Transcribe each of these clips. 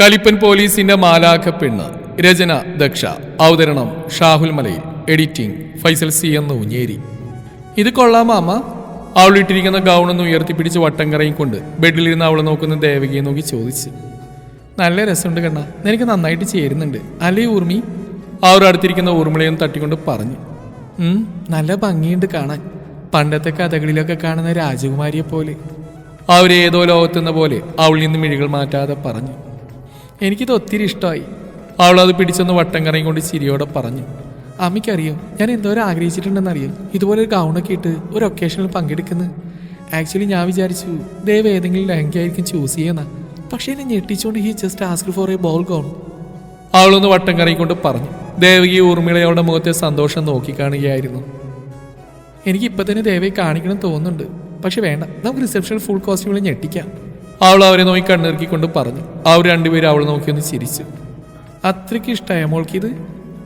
കലിപ്പൻ പോലീസിന്റെ മാലാഖ പെണ്ണ് രചന ദക്ഷ. അവതരണം ഷാഹുൽ മലയിൽ. എഡിറ്റിംഗ് ഫൈസൽ സി എന്ന് ഉഞ്ഞേരി ഇത് കൊള്ളാം മാമ. അവൾ ഇട്ടിരിക്കുന്ന ഗൗണൊന്ന് ഉയർത്തിപ്പിടിച്ച് വട്ടം കറയും കൊണ്ട് ബെഡിലിരുന്ന് അവളെ നോക്കുന്ന ദേവകിയെ നോക്കി ചോദിച്ചു. നല്ല രസമുണ്ട് കണ്ണ. നിനക്ക് നന്നായിട്ട് ചേരുന്നുണ്ട്. അല്ലേ ഊർമി? അവർ അടുത്തിരിക്കുന്ന ഊർമിളയും തട്ടിക്കൊണ്ട് പറഞ്ഞു. "ഉം, നല്ല ഭംഗിയുണ്ട് കാണാൻ. പണ്ടത്തെ കഥകളിലൊക്കെ കാണുന്ന രാജകുമാരിയെ പോലെ അവരേതോ ലോകത്തെന്ന പോലെ അവളിൽ നിന്ന് മിഴികൾ മാറ്റാതെ പറഞ്ഞു. എനിക്കിത് ഒത്തിരി ഇഷ്ടമായി. അവൾ അത് പിടിച്ചൊന്ന് വട്ടം കറങ്ങി കൊണ്ട് ചിരിയോടെ പറഞ്ഞു. അമ്മയ്ക്കറിയോ ഞാൻ എന്തോരം ആഗ്രഹിച്ചിട്ടുണ്ടെന്നറിയോ? ഇതുപോലെ ഒരു ഗൗണൊക്കെ ഇട്ട് ഒരു ഒക്കേഷനിൽ പങ്കെടുക്കുന്നു. ആക്ച്വലി ഞാൻ വിചാരിച്ചു ദയവ് ഏതെങ്കിലും ലഹങ്കയായിരിക്കും ചൂസ് ചെയ്യുന്ന. പക്ഷേ എന്നെ ഞെട്ടിച്ചുകൊണ്ട് he just ask for a ball gown അവളൊന്ന് വട്ടം കറങ്ങിക്കൊണ്ട് പറഞ്ഞു. ദേവകി ഊർമിളയുടെ മുഖത്തെ സന്തോഷം നോക്കിക്കാണുകയായിരുന്നു എനിക്ക് ഇപ്പൊ തന്നെ ദേവയെ കാണിക്കണം തോന്നുന്നുണ്ട്. പക്ഷെ വേണ്ട നമുക്ക് റിസപ്ഷനിൽ ഫുൾ കോസ്റ്റ്യൂമിൽ ഞെട്ടിക്കാം. അവൾ അവരെ നോക്കി കണ്ണിറക്കിക്കൊണ്ട് പറഞ്ഞു. അവർ രണ്ടുപേരും അവളെ നോക്കി ഒന്ന് ചിരിച്ചു. അത്രയ്ക്ക് ഇഷ്ടമായ മോൾക്കിത്?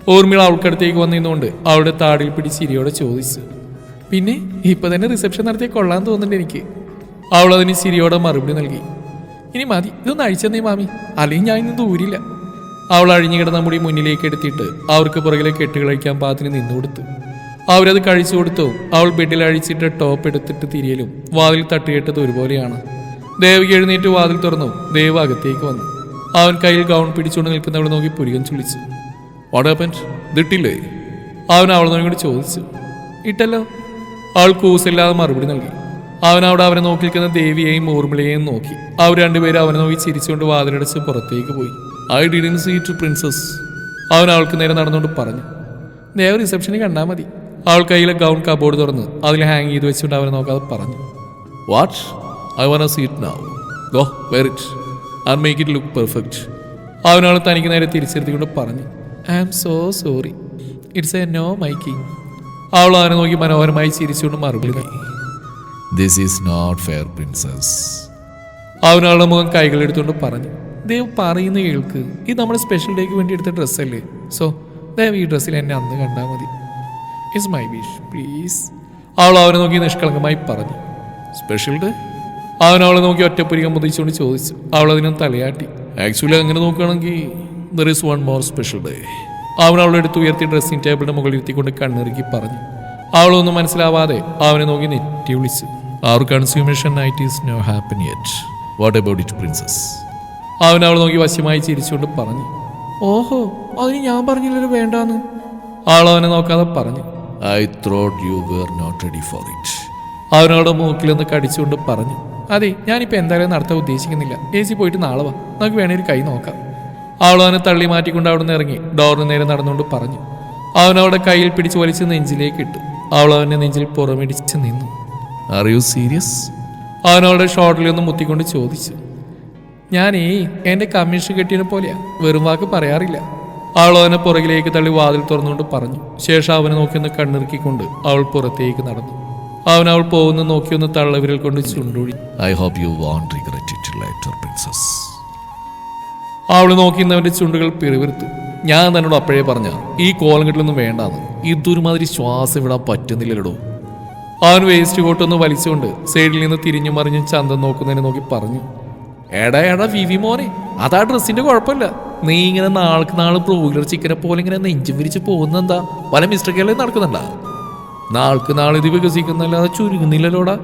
ഓർമ്മകൾ അവൾക്കടുത്തേക്ക് വന്നിരുന്നുകൊണ്ട് അവളുടെ താടിയിൽ പിടിച്ച് ചിരിയോടെ ചോദിച്ചു. പിന്നെ ഇപ്പൊ തന്നെ റിസപ്ഷൻ നടത്തിയ കൊള്ളാൻ തോന്നുന്നുണ്ട് എനിക്ക്. അവൾ അതിന് ചിരിയോടെ മറുപടി നൽകി. ഇനി മതി ഇതൊന്ന് അഴിച്ചെന്നേ മാമി. അല്ലെങ്കിൽ ഞാൻ ഇന്ന് ദൂരില്ല. അവൾ അഴിഞ്ഞു കിടന്ന മുടി മുന്നിലേക്ക് എടുത്തിട്ട് അവർക്ക് പുറകിലെ കെട്ടുകളഴിക്കാൻ പാത്തിന് നിന്നു കൊടുത്തു. അവരത് കഴിച്ചു കൊടുത്തു. അവൾ ബെഡിൽ അഴിച്ചിട്ട് ടോപ്പ് എടുത്തിട്ട് തിരിയലും വാതിൽ തട്ടിയിട്ടത് ഒരുപോലെയാണ്. ദേവിക എഴുന്നേറ്റ് വാതിൽ തുറന്നു. ദേവ് അകത്തേക്ക് വന്നു. അവൻ കയ്യിൽ ഗൗൺ പിടിച്ചുകൊണ്ട് നിൽക്കുന്നവളെ നോക്കി പുരികൻ ചുളിച്ചു. വാടാപ്പൻ ഇതിട്ടില്ലേ? അവൻ അവളെ നോക്കി ചോദിച്ചു. ഇട്ടല്ലോ. അവൾ കൂസില്ലാതെ മറുപടി നൽകി. അവൻ അവിടെ അവനെ നോക്കി നിൽക്കുന്ന ദേവിയെയും ഊർമിളയെയും നോക്കി. അവർ രണ്ടുപേരും അവനെ നോക്കി ചിരിച്ചുകൊണ്ട് വാതിലടച്ച് പുറത്തേക്ക് പോയി. I didn't see to princess അവൻ അവൾക്ക് നേരെ നടന്നുകൊണ്ട് പറഞ്ഞു. ദേവ് റിസപ്ഷനിൽ കണ്ടാൽ മതി. അവൾ കയ്യിലെ ഗൗൺ കബോർഡ് തുറന്ന് അതിൽ ഹാങ് ചെയ്ത് വെച്ചുകൊണ്ട് അവനെ നോക്കാതെ പറഞ്ഞു. What I want see it now go wear it and make it look perfect അവനവൾ തനിക്ക് നേരെ തിരിച്ചെടുത്തിക്കൊണ്ട് പറഞ്ഞു I am so sorry it's a no making അവൾ അവനെ നോക്കി മനോഹരമായി ചിരിച്ചുകൊണ്ട് മറുപടി നൽകി. This is not fair princess അവനാളുടെ മുഖം കൈകളെടുത്തുകൊണ്ട് പറഞ്ഞു ദേവ് പറയുന്ന കേൾക്ക്. ഇത് നമ്മുടെ സ്പെഷ്യൽ ഡേക്ക് വേണ്ടി എടുത്ത ഡ്രസ്സല്ലേ സോ ദൈവം ഈ ഡ്രസ്സിൽ എന്നെ അന്ന് കണ്ടാൽ മതി. ഇറ്റ്സ് മൈ വിഷ് പ്ലീസ് അവൾ അവനെ നോക്കി നിഷ്കളങ്കമായി പറഞ്ഞു സ്പെഷ്യൽ ഡേ അവൻ അവളെ നോക്കി ഒറ്റപ്പുരികം പൊതിച്ചുകൊണ്ട് ചോദിച്ചു. അവൾ അതിനും തലയാട്ടി. ആക്ച്വലി അങ്ങനെ നോക്കുകയാണെങ്കിൽ there is one more special day അവൻ അവളെ എടുത്ത് ഉയർത്തി ഡ്രസ്സിംഗ് ടേബിളിന്റെ മുകളിൽ ഇരുത്തിക്കൊണ്ട് കണ്ണിറുക്കി പറഞ്ഞു. അവളൊന്നും മനസ്സിലാവാതെ അവനെ നോക്കി നെറ്റി വിളിച്ചു. Our consummation night is no happen yet what about it princess അവൻ അവൾ നോക്കി വശ്യമായി ചിരിച്ചുകൊണ്ട് പറഞ്ഞു. ഓഹോ അതിന് ഞാൻ പറഞ്ഞില്ലല്ലോ വേണ്ടാന്ന്. ആൾ അവനെ നോക്കാതെ പറഞ്ഞു. I throat you were not ready for it അവനവളുടെ മൂക്കിലൊന്ന് കടിച്ചുകൊണ്ട് പറഞ്ഞു. അതെ ഞാനിപ്പോൾ എന്തായാലും നടത്താൻ ഉദ്ദേശിക്കുന്നില്ല. എ സി പോയിട്ട് നാളെ വാ. നമുക്ക് വേണമെങ്കിൽ കൈ നോക്കാം. അവളവനെ അവനെ തള്ളി മാറ്റിക്കൊണ്ട് അവിടെ നിന്ന് ഇറങ്ങി. ഡോറിന് നേരെ നടന്നുകൊണ്ട് പറഞ്ഞു. അവൻ അവളുടെ കയ്യിൽ പിടിച്ച് വലിച്ച് നെഞ്ചിലേക്ക് ഇട്ടു. അവളവന്റെ നെഞ്ചിൽ പുറമിടിച്ച് നിന്നു. ആർ യു സീരിയസ് അവനവളുടെ ഷോട്ടിൽ ഒന്ന് മുത്തിക്കൊണ്ട് ചോദിച്ചു. ഞാനേ എന്റെ കമ്മീഷൻ കെട്ടിയതിനെ പോലെയാ. വെറും വാക്ക് പറയാറില്ല. അവൾ അവനെ പുറകിലേക്ക് തള്ളി വാതിൽ തുറന്നുകൊണ്ട് പറഞ്ഞു. ശേഷം അവനെ നോക്കി ഒന്ന് കണ്ണിറുക്കിക്കൊണ്ട് അവൾ പുറത്തേക്ക് നടന്നു. അവൻ അവൾ പോകുന്ന നോക്കി ഒന്ന് തള്ളവിരൽ കൊണ്ട് ചുണ്ടൂടി I hope you won't regret it later princess അവൾ നോക്കിന്നവന്റെ ചുണ്ടുകൾ പിറവിരുത്തു ഞാൻ തന്നോട് അപ്പോഴേ പറഞ്ഞ ഈ കോലം കെട്ടിലൊന്നും വേണ്ടാന്ന്. ഇതൊരുമാതിരി ശ്വാസം വിടാൻ പറ്റുന്നില്ലല്ലോ അവൻ വേസ്റ്റ് കോട്ടൊന്ന് വലിച്ചുകൊണ്ട് സൈഡിൽ നിന്ന് തിരിഞ്ഞു മറിഞ്ഞ് ചന്തം നോക്കുന്നതിനെ നോക്കി പറഞ്ഞു എടാ എടാ വിവി മോനെ അതാ ഡ്രസ്സിന്റെ കുഴപ്പമില്ല. നീ ഇങ്ങനെ നാൾക്ക് നാൾ ബ്രോയിലർ ചിക്കനെ പോലെ ഇങ്ങനെ നെഞ്ചും വിരിച്ച് പോകുന്നെന്താ പല മിസ്റ്റേക്കുകളിൽ നടക്കുന്നുണ്ടാ? നാൾക്ക് നാൾ ഇത് വികസിക്കുന്നല്ലാതെ ചുരുങ്ങുന്നില്ലല്ലോടാ.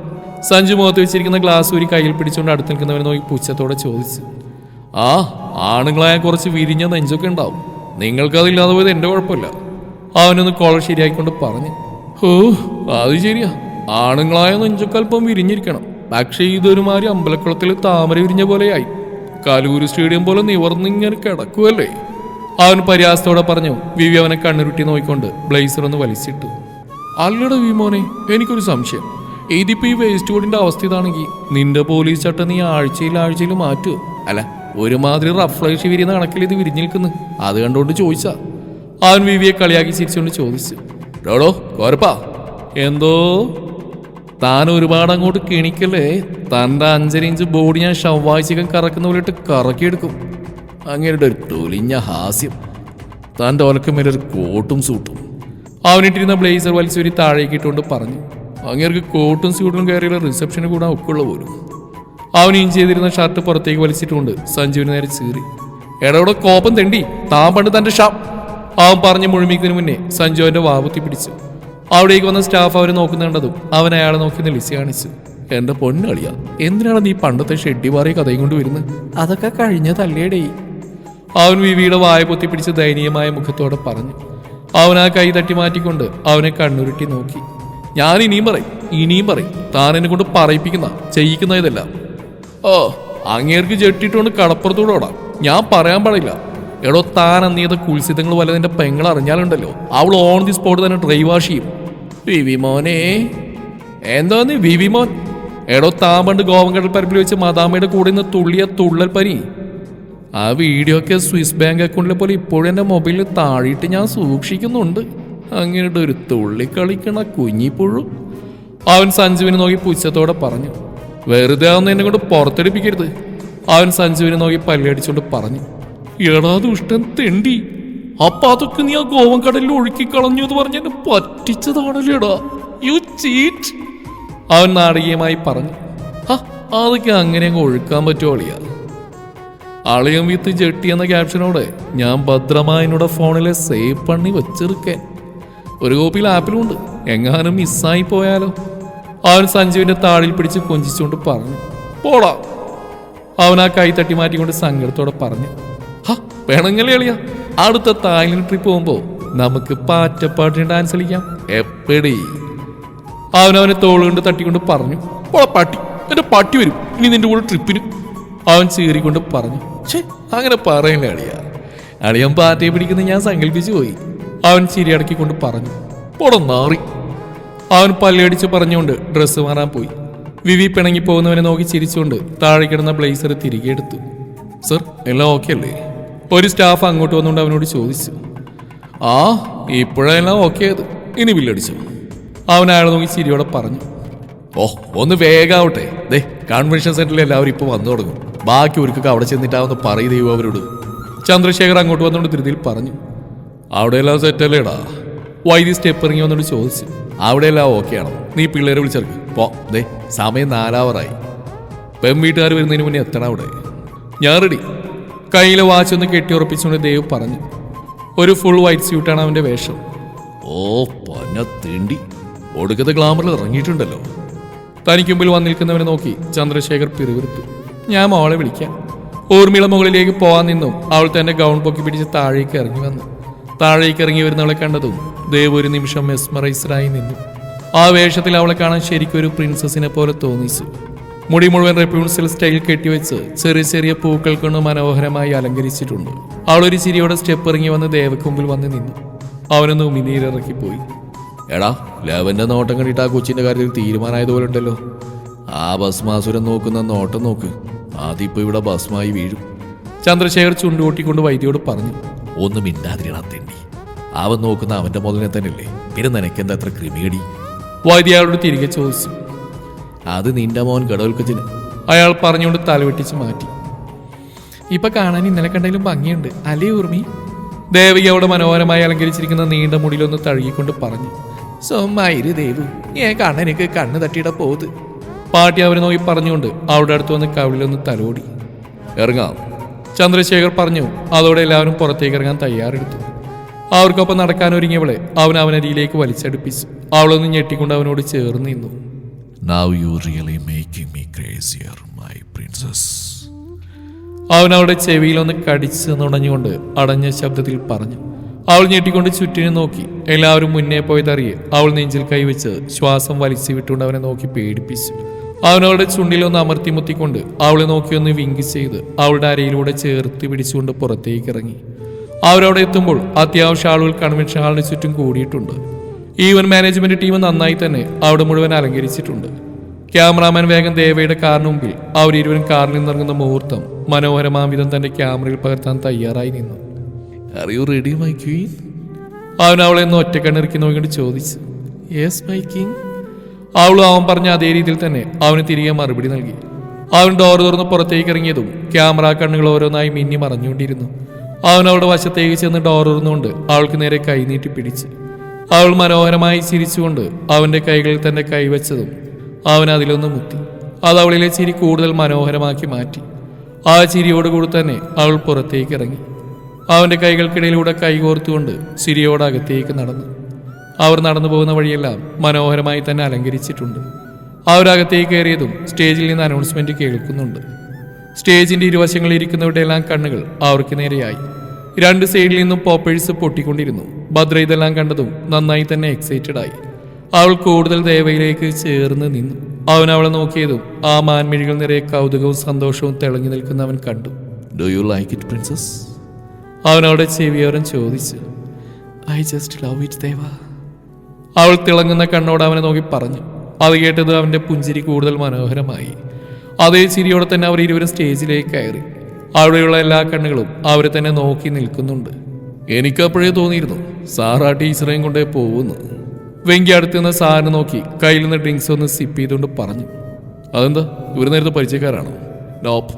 സഞ്ജു മുഖത്ത് വെച്ചിരിക്കുന്ന ഗ്ലാസ് ഒരു കയ്യിൽ പിടിച്ചുകൊണ്ട് അടുത്ത് നിൽക്കുന്നവനെ നോക്കി പുച്ഛത്തോടെ ചോദിച്ചു. ആ ആണുങ്ങളായ കുറച്ച് വിരിഞ്ഞ നെഞ്ചൊക്കെ ഉണ്ടാവും. നിങ്ങൾക്കതില്ലാതെ പോയത് എന്റെ കുഴപ്പമില്ല. അവനൊന്ന് കോളർ ശരിയായിക്കൊണ്ട് പറഞ്ഞു. ഓ അത് ശരിയാ. ആണുങ്ങളായ നെഞ്ചൊക്കെ അല്പം വിരിഞ്ഞിരിക്കണം. പക്ഷേ ഇതൊരുമാതിരി അമ്പലക്കുളത്തിൽ താമര വിരിഞ്ഞ പോലെയായി. കലൂര് സ്റ്റേഡിയം പോലെ നിവർന്നിങ്ങനെ കിടക്കുമല്ലേ അവൻ പരിഹാസത്തോടെ പറഞ്ഞു. വിവി അവനെ കണ്ണുരുട്ടി നോക്കിക്കൊണ്ട് ബ്ലേസർ ഒന്ന് വലിച്ചിട്ടു. അല്ലട വിമോനെ എനിക്കൊരു സംശയം. ഇതിപ്പോ ഈ വേസ്റ്റ് ബോർഡിന്റെ അവസ്ഥ ഇതാണെങ്കിൽ നിന്റെ പോലീസ് ചട്ടം നീ ആഴ്ചയിൽ ആഴ്ചയിൽ മാറ്റുമോ അല്ല ഒരുമാതിരി റഫ്ലേഷ് വിരിയുന്ന കണക്കിൽ ഇത് വിരിഞ്ഞു നിൽക്കുന്നു. അത് കണ്ടുകൊണ്ട് ചോദിച്ചാ. അവൻ വിവിയെ കളിയാക്കി ചിരിച്ചുകൊണ്ട് ചോദിച്ചു. ഡോടോ കോരപ്പാ. എന്തോ? താൻ ഒരുപാട് അങ്ങോട്ട് കിണിക്കല്ലേ? തന്റെ അഞ്ചര ഇഞ്ച് ബോഡി ഞാൻ ഷവ്വാഴ്ചകം കറക്കുന്ന പോലെയിട്ട് കറക്കിയെടുക്കും. അങ്ങനെയുടെ ഒരു തൊലിഞ്ഞ ഹാസ്യം. തന്റെ ഒലക്കുമേലൊരു കോട്ടും സൂട്ടും. അവനിട്ടിരുന്ന ബ്ലേസർ വലിച്ചൊരു താഴേക്ക് ഇട്ടുകൊണ്ട് പറഞ്ഞു അങ്ങേർക്ക് കോട്ടും സ്യൂട്ടും കയറിയുള്ള റിസപ്ഷന് കൂടാൻ ഒക്കെയുള്ള പോലും. അവൻ ഇഞ്ച് ചെയ്തിരുന്ന ഷർട്ട് പുറത്തേക്ക് വലിച്ചിട്ടുകൊണ്ട് സഞ്ജുവിന് നേരെ ചീറി എടവിടെ കോപം തെണ്ടി താൻ പണ്ട് തന്റെ ഷാ അവൻ പറഞ്ഞ് മുഴുമിക്കുന്നതിന് മുന്നേ സഞ്ജു അവന്റെ വാവുത്തി പിടിച്ചു അവിടേക്ക് വന്ന സ്റ്റാഫ് അവരെ നോക്കുന്നുണ്ടതും അവൻ അയാളെ നോക്കി നെളിച്ച് കാണിച്ചു എന്റെ പൊന്നളിയ എന്തിനാണ് നീ പണ്ടത്തെ ഷെഡ്ഡി പാറിയ കഥയും കൊണ്ട് വരുന്നത് അതൊക്കെ കഴിഞ്ഞ തല്ലേടേ അവൻ വിവിയുടെ വായ പൊത്തി പിടിച്ച് ദയനീയമായ മുഖത്തോടെ പറഞ്ഞു അവൻ ആ കൈ തട്ടി മാറ്റിക്കൊണ്ട് അവനെ കണ്ണുരുട്ടി നോക്കി. ഞാൻ ഇനിയും പറയും ഇനിയും പറയും. താൻ എന്നെ കൊണ്ട് പറയിപ്പിക്കുന്ന ചെയ്യിക്കുന്ന ഇതെല്ലാം ഓ അങ്ങേർക്ക് ജെട്ടിട്ടുകൊണ്ട് കടപ്പുറത്തൂടെ ഓടാം. ഞാൻ പറയാൻ പാടില്ല. എടോ താൻ അന്നീത കുൽസിതങ്ങൾ വല്ല നിന്റെ പെങ്ങൾ അറിഞ്ഞാലുണ്ടല്ലോ. അവൾ ഓൺ ദി സ്പോട്ട് തന്നെ ഡ്രൈവ് വാഷ് ചെയ്യും. വിവിമോനെ മോനെ. വിവിമോൻ എടോ താൻ പണ്ട് ഗോവങ്കടൽ പരപ്പിൽ വെച്ച് മദാമയുടെ കൂടെ നിന്ന് തുള്ളിയ തുള്ളൽ പനി. ആ വീഡിയോ ഒക്കെ സ്വിസ് ബാങ്ക് അക്കൗണ്ടിലെ പോലെ ഇപ്പോഴും എന്റെ മൊബൈലിൽ താഴെയിട്ട് ഞാൻ സൂക്ഷിക്കുന്നുണ്ട്. അങ്ങനെയുടെ ഒരു തുള്ളി കളിക്കണ കുഞ്ഞിപ്പുഴു. അവൻ സഞ്ജുവിനെ നോക്കി പുച്ഛത്തോടെ പറഞ്ഞു. വെറുതെ ഒന്നും എന്നെ കൊണ്ട് പുറത്തെടുപ്പിക്കരുത് അവൻ സഞ്ജുവിനെ നോക്കി പല്ലടിച്ചുകൊണ്ട് പറഞ്ഞു. എടാ ദുഷ്ടൻ തെണ്ടി അപ്പൊ അതൊക്കെ നീ ആ ഗോവൻ കടലിൽ ഒഴുക്കി കളഞ്ഞു എന്ന് പറഞ്ഞ് എന്നെ പറ്റിച്ചതാണല്ലേടാ. യു ചീറ്റ് അവൻ നാടകീയമായി പറഞ്ഞു. "ഹ, അതൊക്കെ അങ്ങനെ അങ്ങ് ഒഴുക്കാൻ പറ്റുമോ അളിയാ വിത്ത് ജെട്ടി എന്ന ക്യാപ്ഷനോടെ ഞാൻ ഭദ്രമായനോടെ ഫോണിലെ സേവ് പണി വെച്ചിരിക്കാൻ. ഒരു കോപ്പിയിൽ ആപ്പിലും ഉണ്ട് എങ്ങാനും മിസ്സായി പോയാലോ? അവൻ സഞ്ജുവിന്റെ താഴിൽ പിടിച്ച് കൊഞ്ചിച്ചുകൊണ്ട് പറഞ്ഞു പോടാ. അവൻ ആ കൈ തട്ടി മാറ്റിക്കൊണ്ട് സങ്കടത്തോടെ പറഞ്ഞു ഹാ വേണമെങ്കിൽ എളിയ. അടുത്ത തായ്ലൻഡ് ട്രിപ്പ് പോകുമ്പോ നമുക്ക് പാറ്റപ്പാട്ടിന് ഡാൻസ് കളിക്കാം. എപ്പടി? അവനവനെ തോളുകൊണ്ട് തട്ടിക്കൊണ്ട് പറഞ്ഞു പോടാ പട്ടി എന്റെ പട്ടി വരും. ഇനി നിന്റെ കൂടെ ട്രിപ്പിന് അവൻ ചീറിക്കൊണ്ട് പറഞ്ഞു ഛേ അങ്ങനെ പറയില്ല അളിയ. അളിയൻ പാറ്റയെ പിടിക്കുന്ന ഞാൻ സങ്കല്പിച്ചു പോയി. അവൻ ചിരി അടക്കിക്കൊണ്ട് പറഞ്ഞു പൊടം നാറി. അവൻ പല്ലടിച്ച് പറഞ്ഞുകൊണ്ട് ഡ്രസ്സ് മാറാൻ പോയി. വിവി പിണങ്ങി പോകുന്നവനെ നോക്കി ചിരിച്ചുകൊണ്ട് താഴെ കിടന്ന ബ്ലേസർ തിരികെ എടുത്തു. സർ എല്ലാം ഓക്കെ അല്ലേ? ഒരു സ്റ്റാഫ് അങ്ങോട്ട് വന്നുകൊണ്ട് അവനോട് ചോദിച്ചു ആ ഇപ്പോഴെല്ലാം ഓക്കെ ആയത് ഇനി ബില്ലടിച്ചു? അവൻ അയാളെ നോക്കി ചിരിയോടെ പറഞ്ഞു ഓ ഒന്ന് വേഗാവട്ടെ. ദേ കൺവെൻഷൻ സെന്ററിൽ എല്ലാവരും ഇപ്പോൾ വന്നു തുടങ്ങും. ബാക്കി ഒരുക്കൊക്കെ അവിടെ ചെന്നിട്ടാവുന്ന പറയു ദൈവം അവരോട്. ചന്ദ്രശേഖർ അങ്ങോട്ട് വന്നുകൊണ്ട് ധൃതിയിൽ പറഞ്ഞു അവിടെ എല്ലാം സെറ്റല്ലേടാ വൈദ്യുതി സ്റ്റെപ്പ് ഇറങ്ങി വന്നോണ്ട് ചോദിച്ചു അവിടെ എല്ലാം ഓക്കെ ആണോ? നീ പിള്ളേരെ വിളിച്ചെറക്ക് പോ ദേ സമയം നാലാവറായി. പെൺ വീട്ടുകാർ വരുന്നതിന് മുന്നേ എത്തണം അവിടെ. ഞാൻ റെഡി കയ്യിലെ വാച്ച് ഒന്ന് കെട്ടിയുറപ്പിച്ചുകൊണ്ട് ദേവ് പറഞ്ഞു ഒരു ഫുൾ വൈറ്റ് സ്യൂട്ടാണ് അവന്റെ വേഷം. ഓ പന്ന തിണ്ടി. ഒടുക്കത്തെ ഗ്ലാമറിൽ ഇറങ്ങിയിട്ടുണ്ടല്ലോ. തനിക്ക് മുമ്പിൽ വന്നിരിക്കുന്നവനെ നോക്കി ചന്ദ്രശേഖർ പിറുവിറുത്തു ഞാൻ മോളെ വിളിക്കാം. ഊർമിള മുകളിലേക്ക് പോകാൻ നിന്നു. അവൾ തന്റെ ഗൗൺ പൊക്കി പിടിച്ച് താഴേക്ക് ഇറങ്ങി വന്നു. താഴേക്ക് ഇറങ്ങി വരുന്നവളെ കണ്ടതും ദേവ് ഒരു നിമിഷം മെസ്മറൈസ്ഡായി നിന്നു. ആ വേഷത്തിൽ അവളെ കാണാൻ ശരിക്കും ഒരു പ്രിൻസസിനെ പോലെ തോന്നിച്ചു. മുടി മുഴുവൻ റെപ്യൂൺസിൽ സ്റ്റൈൽ കെട്ടിവെച്ച് ചെറിയ ചെറിയ പൂക്കൾ കൊണ്ട് മനോഹരമായി അലങ്കരിച്ചിട്ടുണ്ട്. അവളൊരു ചിരിയോടെ സ്റ്റെപ്പ് ഇറങ്ങി വന്ന് ദേവക്കുമ്പിൽ വന്ന് നിന്നു. അവനൊന്ന് ഉമിനീരിറക്കിപ്പോയി എടാ ലെവന്റെ നോട്ടം കണ്ടിട്ട് ആ കൊച്ചിന്റെ കാര്യത്തിൽ തീരുമാനമായതുപോലെ ഉണ്ടല്ലോ ആ ഭസ്മാസുരൻ നോക്കുന്ന നോട്ടം നോക്ക്. അതിപ്പോ ഇവിടെ ഭസ്മായി വീഴും. ചന്ദ്രശേഖർ ചുണ്ടുകൂട്ടിക്കൊണ്ട് വൈദ്യയോട് പറഞ്ഞു ഒന്നും മിണ്ടാതിരിടാ തെണ്ടി. അവൻ നോക്കുന്ന അവന്റെ മുതലിനെ തന്നെയല്ലേ? പിന്നെ നിനക്കെന്താ അത്ര ക്രിമികടി വൈദ്യ അയാളോട് തിരികെ ചോദിച്ചു. അത് നിന്റെ മോൻ ഗഡോൽക്കച്ചിന് അയാൾ പറഞ്ഞുകൊണ്ട് തലവെട്ടിച്ച് മാറ്റി. ഇപ്പൊ കാണാൻ ഇന്നലെ കണ്ടെങ്കിലും ഭംഗിയുണ്ട് അല്ലേ ഉർമി? ദേവിക അവിടെ മനോഹരമായി അലങ്കരിച്ചിരിക്കുന്ന നീണ്ട മുടിയിലൊന്ന് തഴുകിക്കൊണ്ട് പറഞ്ഞു സോമായിര് ദേവു ഞാൻ കണ്ണനക്ക് കണ്ണ് തട്ടിയിട പോത് പാട്ടി അവരെ നോക്കി പറഞ്ഞുകൊണ്ട് അവിടെ അടുത്ത് വന്ന് കവിളിലൊന്ന് തലോടി. ഇറങ്ങാം. ചന്ദ്രശേഖർ പറഞ്ഞു അതോടെ എല്ലാവരും പുറത്തേക്ക് ഇറങ്ങാൻ തയ്യാറെടുത്തു. അവർക്കൊപ്പം നടക്കാൻ ഒരുങ്ങിയവളെ അവൻ അവനരിയിലേക്ക് വലിച്ചടുപ്പിച്ചു. അവളൊന്ന് ഞെട്ടിക്കൊണ്ട് അവനോട് ചേർന്ന് നിന്നു. Now you really making me crazier, my princess. അവൻ അവളുടെ ചെവിയിലൊന്ന് കടിച്ച് നുണഞ്ഞുകൊണ്ട് അടഞ്ഞ ശബ്ദത്തിൽ പറഞ്ഞു. അവൾ ഞെട്ടിക്കൊണ്ട് ചുറ്റിനെ നോക്കി. എല്ലാവരും മുന്നേ പോയതറിയെ അവൾ നെഞ്ചിൽ കൈവച്ച് ശ്വാസം വലിച്ചു വിട്ടുകൊണ്ട് അവനെ നോക്കി പേടിപ്പിച്ചു. ചുണ്ടിൽ ചുണ്ടിലൊന്ന് അമർത്തി മുത്തിക്കൊണ്ട് അവളെ നോക്കി ഒന്ന് വിങ്ക് ചെയ്ത് അവളുടെ അരയിലൂടെ ചേർത്ത് പിടിച്ചുകൊണ്ട് പുറത്തേക്ക് ഇറങ്ങി. അവരവിടെ എത്തുമ്പോൾ അത്യാവശ്യ ആളുകൾ കൺവെൻഷൻ ഹാളിന് ചുറ്റും കൂടിയിട്ടുണ്ട്. ഈവൻ മാനേജ്മെന്റ് ടീം നന്നായി തന്നെ അവിടെ മുഴുവൻ അലങ്കരിച്ചിട്ടുണ്ട്. ക്യാമറാമാൻ വേഗം ദേവയുടെ കാറിന് മുമ്പിൽ അവരിരുവരും കാറിൽ നിന്നിറങ്ങുന്ന മുഹൂർത്തം മനോഹരമാം വിധം തന്റെ ക്യാമറയിൽ പകർത്താൻ തയ്യാറായി നിന്നു. Are you ready my queen അവൻ അവളെ ഒന്ന് ഒറ്റക്കണ്ണിറക്കി നോക്കിയിട്ട് ചോദിച്ചു. യെസ് മൈ കിങ് അവളും അവൻ പറഞ്ഞ അതേ രീതിയിൽ തന്നെ അവന് തിരികെ മറുപടി നൽകി. അവൻ ഡോർ തുറന്ന് പുറത്തേക്ക് ഇറങ്ങിയതും ക്യാമറ കണ്ണുകൾ ഓരോന്നായി മിന്നി മറഞ്ഞുകൊണ്ടിരുന്നു. അവൻ അവളുടെ വശത്തേക്ക് ചെന്ന് ഡോർ തുറന്നുകൊണ്ട് അവൾക്ക് നേരെ കൈനീട്ടി പിടിച്ച്. അവൾ മനോഹരമായി ചിരിച്ചുകൊണ്ട് അവന്റെ കൈകളിൽ തന്റെ കൈവച്ചതും അവൻ അതിലൊന്ന് മുത്തി അത് അവളിലെ ചിരി കൂടുതൽ മനോഹരമാക്കി മാറ്റി. ആ ചിരിയോടുകൂടി തന്നെ അവൾ പുറത്തേക്ക് ഇറങ്ങി. അവന്റെ കൈകൾക്കിടയിലൂടെ കൈകോർത്തുകൊണ്ട് ചിരിയോടകത്തേക്ക് നടന്നു. അവർ നടന്നു പോകുന്ന വഴിയെല്ലാം മനോഹരമായി തന്നെ അലങ്കരിച്ചിട്ടുണ്ട്. അവരകത്തേക്ക് കയറിയതും സ്റ്റേജിൽ നിന്ന് അനൗൺസ്മെന്റ് കേൾക്കുന്നുണ്ട്. സ്റ്റേജിന്റെ ഇരുവശങ്ങളിൽ ഇരിക്കുന്നവരുടെ എല്ലാം കണ്ണുകൾ അവർക്ക് നേരെയായി. രണ്ട് സൈഡിൽ നിന്നും പോപ്പേഴ്സ് പൊട്ടിക്കൊണ്ടിരുന്നു. ഭദ്ര ഇതെല്ലാം കണ്ടതും നന്നായി തന്നെ എക്സൈറ്റഡ് ആയി. അവൾ കൂടുതൽ ദേവയിലേക്ക് ചേർന്ന് നിന്നു. അവൻ അവളെ നോക്കിയതും ആ മാൻമിഴികൾ നിറയെ കൗതുകവും സന്തോഷവും തിളങ്ങി നിൽക്കുന്ന നിൽക്കുന്നവൻ കണ്ടു. Do you like it princess അവൻ അവളുടെ ചെവിയോരം ചോദിച്ചു. ഐ ജസ്റ്റ് ലവ് ഇറ്റ് ദേവ അവൾ തിളങ്ങുന്ന കണ്ണോട് അവനെ നോക്കി പറഞ്ഞു. അത് കേട്ടത് അവന്റെ പുഞ്ചിരി കൂടുതൽ മനോഹരമായി. അതേ ചിരിയോടെ തന്നെ അവർ ഇരുവരും സ്റ്റേജിലേക്ക് കയറി. അവിടെയുള്ള എല്ലാ കണ്ണുകളും അവരെ തന്നെ നോക്കി നിൽക്കുന്നുണ്ട്. എനിക്കപ്പോഴേ തോന്നിയിരുന്നു സാറാ ടീച്ചറേയും കൊണ്ടേ പോകുന്നു. വെങ്കി അടുത്ത് നിന്ന് സാറിനെ നോക്കി കയ്യിൽ നിന്ന് ഡ്രിങ്ക്സ് ഒന്ന് സിപ്പ് ചെയ്തുകൊണ്ട് പറഞ്ഞു. അതെന്താ ഇവർ നേരത്തെ പരിചയക്കാരാണോ? നോപ്പ്.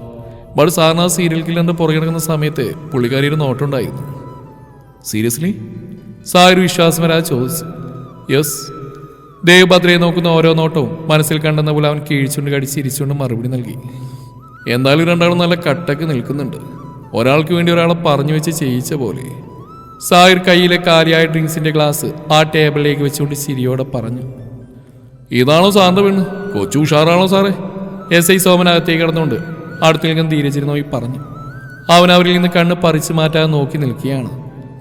ബട്ട് സാറിന് ആ സീരിയൽ കില്ലറിന്റെ പുറകെ കിടക്കുന്ന സമയത്ത് പുള്ളിക്കാരി ഒരു നോട്ടുണ്ടായിരുന്നു സീരിയസ്ലി? സാർ വിശ്വാസം വരാതെ ചോദിച്ചു. യെസ് ദേവഭദ്രയെ നോക്കുന്ന ഓരോ നോട്ടവും മനസ്സിൽ കണ്ടെന്ന പോലെ അവൻ കീഴ്ച്ചുകൊണ്ട് കടിച്ച് ഇരിച്ചുകൊണ്ട് മറുപടി നൽകി. എന്തായാലും രണ്ടാളും നല്ല കട്ടക്ക് നിൽക്കുന്നുണ്ട്. ഒരാൾക്ക് വേണ്ടി ഒരാളെ പറഞ്ഞു വെച്ച് ചെയ്യിച്ച പോലെ. സാഹിർ കയ്യിലെ കാര്യമായ ഡ്രിങ്ക്സിന്റെ ഗ്ലാസ് ആ ടേബിളിലേക്ക് വെച്ചുകൊണ്ട് ചിരിയോടെ പറഞ്ഞു. ഇതാണോ സാറിന്റെ പെണ്ണ്? കൊച്ചു ഉഷാറാണോ സാറേ? എസ് ഐ സോമൻ അകത്തേക്ക് കിടന്നുകൊണ്ട് അടുത്ത് നിൽക്കുന്ന ധീരജിന് നോക്കി പറഞ്ഞു. അവൻ അവരിൽ നിന്ന് കണ്ണ് പറിച്ചു മാറ്റാതെ നോക്കി നിൽക്കുകയാണ്.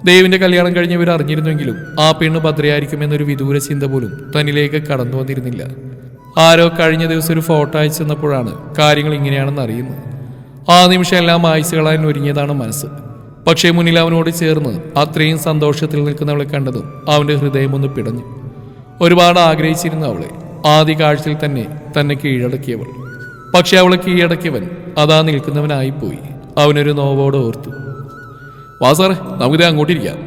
ദേവിന്റെ കല്യാണം കഴിഞ്ഞ് ഇവർ അറിഞ്ഞിരുന്നെങ്കിലും ആ പെണ്ണ് ഭദ്രയായിരിക്കുമെന്നൊരു വിദൂര ചിന്ത പോലും തന്നിലേക്ക് കടന്നു വന്നിരുന്നില്ല. ആരോ കഴിഞ്ഞ ദിവസം ഒരു ഫോട്ടോ അയച്ചു തന്നപ്പോഴാണ് കാര്യങ്ങൾ ഇങ്ങനെയാണെന്ന് അറിയുന്നത്. ആ നിമിഷം എല്ലാം ആയുസ് കളയാൻ ഒരുങ്ങിയതാണ് മനസ്സ്. പക്ഷേ മുന്നിൽ അവനോട് ചേർന്ന് അത്രയും സന്തോഷത്തിൽ നിൽക്കുന്നവളെ കണ്ടതും അവന്റെ ഹൃദയം ഒന്ന് പിടഞ്ഞു. ഒരുപാട് ആഗ്രഹിച്ചിരുന്നു അവളെ ആദ്യ കാഴ്ചയിൽ തന്നെ തന്നെ കീഴടക്കിയവൾ. പക്ഷെ അവളെ കീഴടക്കിയവൻ അതാ നിൽക്കുന്നവനായിപ്പോയി അവനൊരു നോവോട് ഓർത്തു. വാ സാറേ നമുക്കിത് അങ്ങോട്ടിരിക്കാം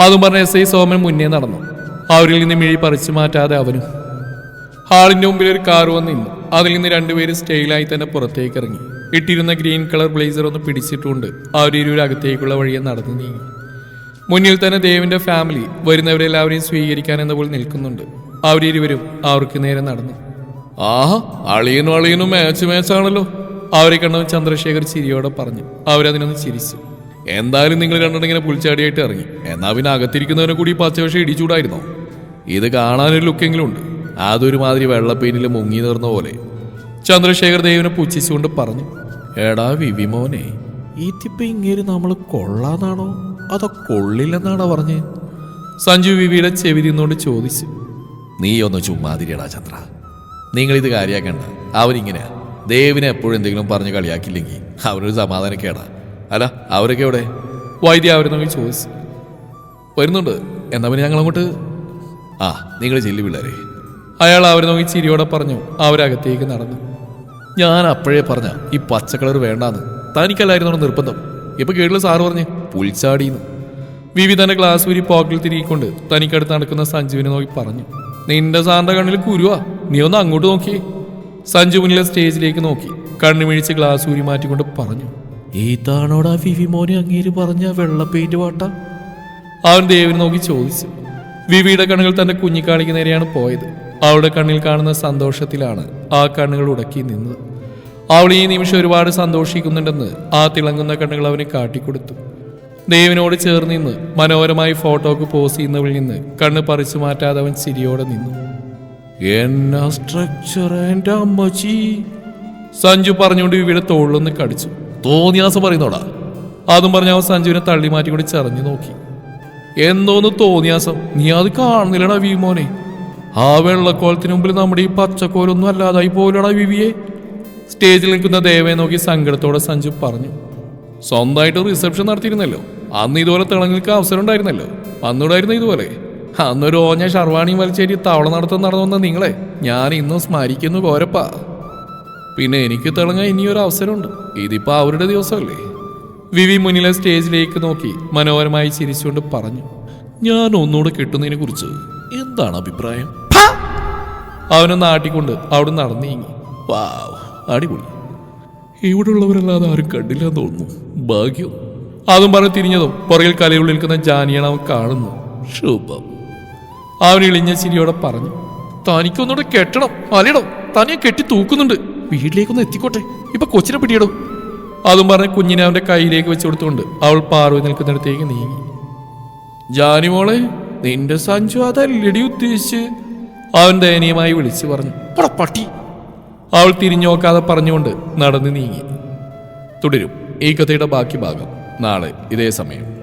അതും പറഞ്ഞ എസ് ഐ സോമൻ മുന്നേ നടന്നു. അവരിൽ നിന്ന് മിഴി പറിച്ചു മാറ്റാതെ അവനും. ഹാളിന്റെ മുമ്പിൽ ഒരു കാർ വന്നിരുന്നു അതിൽ നിന്ന് രണ്ടുപേരും സ്റ്റൈലായി തന്നെ പുറത്തേക്ക് ഇറങ്ങി. ഇട്ടിരുന്ന ഗ്രീൻ കളർ ബ്ലേസർ ഒന്ന് പിടിച്ചിട്ടുണ്ട്. അവരിരുവരകത്തേക്കുള്ള വഴിയെ നടന്നു നീങ്ങി. മുന്നിൽ തന്നെ ദേവിന്റെ ഫാമിലി വരുന്നവരെല്ലാവരെയും സ്വീകരിക്കാൻ എന്ന പോലെ നിൽക്കുന്നുണ്ട്. അവരിരുവരും അവർക്ക് നേരെ നടന്നു. ആഹാ അളിയനും അളിയനും മാച്ച് മാച്ചാണല്ലോ അവരെ കണ്ടവൻ ചന്ദ്രശേഖർ ചിരിയോടെ പറഞ്ഞു. അവരതിനൊന്ന് ചിരിച്ചു. എന്തായാലും നിങ്ങൾ രണ്ടെണ്ണം ഇങ്ങനെ പുൽച്ചാടിയായിട്ട് ഇറങ്ങി. എന്നാ പിന്നെ അകത്തിരിക്കുന്നവനെ കൂടി പച്ചവശം ഇടിച്ചൂടായിരുന്നോ? ഇത് കാണാനൊരു ലുക്കെങ്കിലും ഉണ്ട്. അതൊരുമാതിരി വെള്ളപ്പെയിനിൽ മുങ്ങി നിർന്ന പോലെ. ചന്ദ്രശേഖർ ദേവിനെ പുച്ഛിച്ചുകൊണ്ട് പറഞ്ഞു എടാ വിവിമോനെ ഇതിപ്പോ ഇങ്ങനെ നമ്മൾ കൊള്ളാന്നാണോ? അതോ കൊള്ളില്ലെന്നാണോ പറഞ്ഞ്? സഞ്ജു വിവിയുടെ ചെവി നിന്നുകൊണ്ട് ചോദിച്ചു നീ ഒന്ന് ചുമ്മാതിരിയടാ ചന്ദ്ര. നിങ്ങളിത് കാര്യാക്കണ്ട. അവരിങ്ങനെയാ ദേവിനെ എപ്പോഴും എന്തെങ്കിലും പറഞ്ഞ് കളിയാക്കില്ലെങ്കിൽ അവനൊരു സമാധാനക്കേടാ. അല്ല അവരൊക്കെ എവിടെ? വൈദ്യ അവരെ നോക്കി ചോദിച്ചു വരുന്നുണ്ട്. എന്നാ പിന്നെ ഞങ്ങൾ അങ്ങോട്ട് ആ നിങ്ങൾ ചെല്ലു പിള്ളേരെ. അയാൾ അവരെ നോക്കി ചിരിയോടെ പറഞ്ഞു അവരകത്തേക്ക് നടന്നു. ഞാൻ അപ്പോഴേ പറഞ്ഞ ഈ പച്ചക്കളർ വേണ്ടാന്ന്. തനിക്കല്ലായിരുന്നു നിർബന്ധം. ഇപ്പൊ കേട്ടില്ല സാറ് പറഞ്ഞ്? പുൽച്ചാടിന്ന്. വിവി തന്നെ ഗ്ലാസ് ഊരി പോക്കറ്റിൽ തിരികൊണ്ട് തനിക്കടുത്ത് നടക്കുന്ന സഞ്ജുവിനെ നോക്കി പറഞ്ഞു. നിന്റെ സാറിന്റെ കണ്ണിൽ കുരുവാ. നീ ഒന്ന് അങ്ങോട്ട് നോക്കി. സഞ്ജു മുന്നിലെ സ്റ്റേജിലേക്ക് നോക്കി. കണ്ണു മിഴിച്ച് ഗ്ലാസ് ഊരി മാറ്റിക്കൊണ്ട് പറഞ്ഞു. ഇതാണോടാ വിവി മോനെ അങ്ങേര് പറഞ്ഞ വെള്ള പെയിന്റ് പാട്ട? അവൻ ദേവിനെ നോക്കി ചോദിച്ചു. വിവിയുടെ കണ്ണുകൾ തന്റെ കുഞ്ഞിക്കാണിക്ക് നേരെയാണ് പോയത്. അവളുടെ കണ്ണിൽ കാണുന്ന സന്തോഷത്തിലാണ് ആ കണ്ണുകൾ ഉടക്കി നിന്നത്. അവൾ ഈ നിമിഷം ഒരുപാട് സന്തോഷിക്കുന്നുണ്ടെന്ന് ആ തിളങ്ങുന്ന കണ്ണുകൾ അവന് കാട്ടിക്കൊടുത്തു. ദേവിനോട് ചേർന്ന് നിന്ന് മനോഹരമായി ഫോട്ടോക്ക് പോസ് ചെയ്യുന്നവളിൽ നിന്ന് കണ്ണ് പറിച്ചു മാറ്റാതെ അവൻ ചിരിയോടെ നിന്നു. എന്നാ സ്ട്രക്ചർ എന്റെ അമ്മച്ചി? സഞ്ജു പറഞ്ഞുകൊണ്ട് വിവിയുടെ തോളിലൊന്ന് കടിച്ചു. തോന്നിയാസം പറയുന്നോടാ. അതും പറഞ്ഞ അവൻ സഞ്ജുവിനെ തള്ളി മാറ്റി കൂടി ചെറഞ്ഞു നോക്കി. എന്തോന്ന് തോന്നിയാസം? നീ അത് കാണുന്നില്ലടാ വി മോനെ. ആ വെള്ളക്കോലത്തിന് മുമ്പിൽ നമ്മുടെ ഈ പച്ചക്കോലൊന്നും അല്ലാതായി പോലടാ വിവിയെ. സ്റ്റേജിൽ നിൽക്കുന്ന ദേവയെ നോക്കി സങ്കടത്തോടെ സഞ്ജു പറഞ്ഞു. സ്വന്തമായിട്ട് റിസപ്ഷൻ നടത്തിയിരുന്നല്ലോ. അന്ന് ഇതുപോലെ തിളങ്ങൾക്ക് അവസരം ഉണ്ടായിരുന്നല്ലോ. അന്നിടായിരുന്നു ഇതുപോലെ. അന്നൊരു ഓഞ്ഞ ഷർവാണിയും വലിച്ചേരി തവള നടത്തുന്ന നടന്നു നിങ്ങളെ. ഞാൻ ഇന്നും സ്മരിക്കുന്നു കോരപ്പാ. പിന്നെ എനിക്ക് തിളങ്ങാൻ ഇനിയൊരു അവസരമുണ്ട്. ഇതിപ്പോ അവരുടെ ദിവസമല്ലേ? വിവി മുന്നിലെ സ്റ്റേജിലേക്ക് നോക്കി മനോഹരമായി ചിരിച്ചുകൊണ്ട് പറഞ്ഞു ഞാൻ ഒന്നുകൂടെ കിട്ടുന്നതിനെ കുറിച്ച് എന്താണ് അഭിപ്രായം? അവനൊന്ന് ആട്ടിക്കൊണ്ട് അവിടെ നടന്നു നീങ്ങി വാവ് അടിപൊളി. ഇവിടെ ഉള്ളവരല്ലാതെ ആരും കണ്ടില്ല എന്ന് തോന്നുന്നു. ഭാഗ്യം. അതും പറഞ്ഞ് തിരിഞ്ഞതും പുറകിൽ കലയുള്ളിൽ നിൽക്കുന്ന ജാനിയാണ് അവൻ കാണുന്നു ശുഭം. അവൻ ഇളിഞ്ഞ ചിരിയോടെ പറഞ്ഞു തനിക്കൊന്നുകൂടെ കെട്ടണം അലയിടം. തനിയെ കെട്ടി തൂക്കുന്നുണ്ട്. വീട്ടിലേക്കൊന്ന് എത്തിക്കോട്ടെ? ഇപ്പൊ കൊച്ചിനെ പിടിയിടും. അതും പറഞ്ഞ് കുഞ്ഞിനെ അവന്റെ കയ്യിലേക്ക് വെച്ചു കൊടുത്തുകൊണ്ട് അവൾ പാർവതി നിൽക്കുന്നിടത്തേക്ക് നീങ്ങി. ജാനി മോളെ നിന്റെ സഞ്ജു അതല്ലടി ഉദ്ദേശിച്ച്? അവൻ ദയനീയമായി വിളിച്ചു പറഞ്ഞു. "പോടാ പട്ടി. അവൾ തിരിഞ്ഞു നോക്കാതെ പറഞ്ഞുകൊണ്ട് നടന്നു നീങ്ങി. തുടരും. ഈ കഥയുടെ ബാക്കി ഭാഗം നാളെ ഇതേ സമയം.